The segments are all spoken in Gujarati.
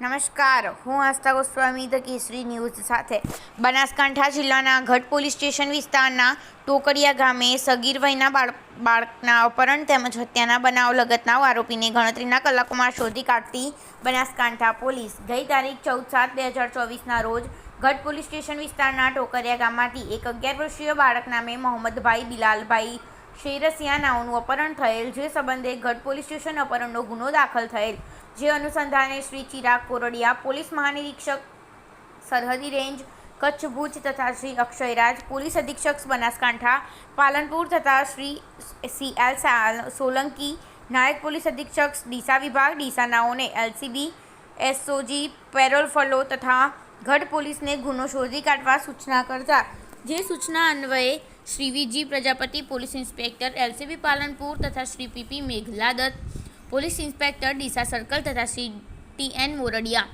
નમસ્કાર. હું આસ્થા ગોસ્વામી, ધ કેસરી ન્યૂઝ સાથે. બનાસકાંઠા જિલ્લાના ગઢ પોલીસ સ્ટેશન વિસ્તારના ટોકડિયા ગામે સગીર વયના બાળ, બાળકના અપહરણ તેમજ હત્યાના બનાવ લગતના આરોપીને ગણતરીના કલાકોમાં શોધી કાઢતી બનાસકાંઠા પોલીસ. ગઈ તારીખ ચૌદ સાત બે હજાર ચોવીસના રોજ ગઢ પોલીસ સ્ટેશન વિસ્તારના ટોકરિયા ગામમાંથી એક અગિયાર વર્ષીય બાળક નામે મોહમ્મદભાઈ બિલાલભાઈ શેરસિયા નાઓનું અપહરણ થયેલ, જે સંબંધે ગઢ પોલીસ સ્ટેશન અપહરણનો ગુનો દાખલ થયેલ. જે અનુસંધાને શ્રી ચિરાગ કોરડિયા, પોલીસ મહાનિરીક્ષક સરહદી રેન્જ, કચ્છ ભુજ તથા શ્રી અક્ષયરાજ, પોલીસ અધિક્ષક બનાસકાંઠા, પાલનપુર તથા શ્રી સી એલ સોલંકી નાયક પોલીસ અધિક્ષક ડીસા વિભાગ ડીસા નાઓને એલસીબી એસઓજી પેરોલ ફલો તથા ગઢ પોલીસને ગુનો શોધી કાઢવા સૂચના કરતા. જે સૂચના અન્વયે Shri VG Prajapati, police inspector LCB Palanpur તથા Shri PP Meghla Datt police inspector Deesa circle તથા Shri T N Mordiya,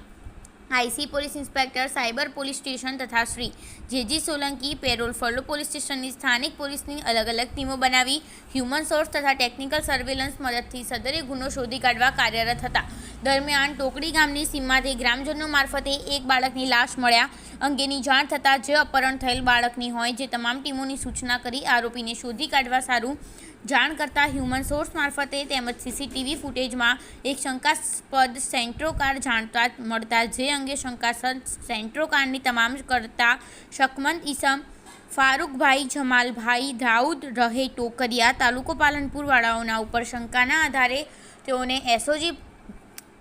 IC police inspector, cyber police station તથા Shri JG Solanki, parole furlough police સ્ટેશનની સ્થાનિક પોલીસની અલગ અલગ ટીમો બનાવી, હ્યુમન સોર્સ તથા ટેકનિકલ સર્વેલન્સ મદદથી સદરે ગુનો શોધી કાઢવા કાર્યરત હતા. દરમિયાન ટોકડી ગામની સીમમાંથી ગ્રામજનો મારફતે એક બાળકની લાશ મળ્યા. અંગેની જાણ થતાં જે અપહરણ થયેલ બાળકની હોય જે તમામ ટીમોની સૂચના કરી આરોપીને શોધી કાઢવા સારું જાણ કરતા હ્યુમન સોર્સ મારફતે તેમજ સીસીટીવી ફૂટેજમાં એક શંકાસ્પદ સેન્ટ્રો કાર જાણતા મળતા જે અંગે શંકાસ્પદ સેન્ટ્રો કારની તમામ કરતા શકમંદ ઈસમ ફારૂકભાઈ જમાલભાઈ દાઉદ રહે ટોકરિયા તાલુકો પાલનપુર વાળાઓના ઉપર શંકાના આધારે તેઓને એસઓજી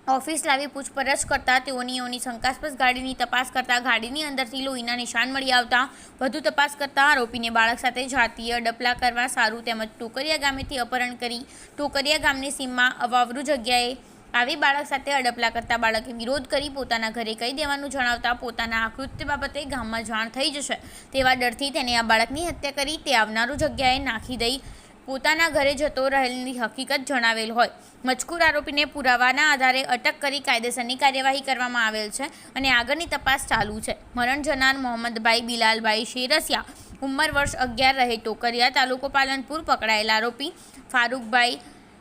ઓફિસ લાવી પૂછપરછ કરતા તેઓની ઓની શંકાસ્પદ ગાડીની તપાસ કરતા ગાડીની અંદરથી લોહીના નિશાન મળી આવતા વધુ તપાસ કરતા આરોપીને બાળક સાથે જાતીય ડપલા કરવા સારું તેમજ ટોકરિયા ગામેથી અપહરણ કરી ટોકરિયા ગામની સીમમાં અવાવરુ જગ્યાએ આવી બાળક સાથે અડપલા કરતા બાળકે વિરોધ કરી પોતાના ઘરે કહી દેવાનું જણાવતા પોતાના આકૃત્ય બાબતે ગામમાં જાણ થઈ જશે તેવા ડરથી તેને આ બાળકની હત્યા કરી તે આવનારું જગ્યાએ નાખી દઈ પોતાના ઘરે જતો રહેલની હકીકત જણાવેલ હોય. મજકૂર આરોપીને પુરાવાના આધારે અટક કરી કાયદેસરની કાર્યવાહી કરવામાં આવેલ છે અને આગળની તપાસ ચાલુ છે. મરણ જનાર મોહમ્મદભાઈ બિલાલભાઈ શેરસિયા ઉંમર વર્ષ અગિયાર રહે ટોકરિયા તાલુકો પાલનપુર પકડાયેલ આરોપી ફારૂકભાઈ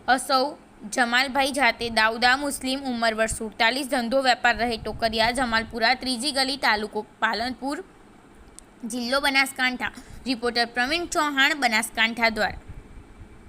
અસૌ જમાલભાઈ જાતે દાઉદા મુસ્લિમ ઉંમર વર્ષ સુડતાલીસ, ધંધો વેપાર રહે ટોકરિયા જમાલપુરા ત્રીજી ગલી તાલુકો પાલનપુર જિલ્લો બનાસકાંઠા. રિપોર્ટર પ્રવીણ ચૌહાણ બનાસકાંઠા દ્વારા.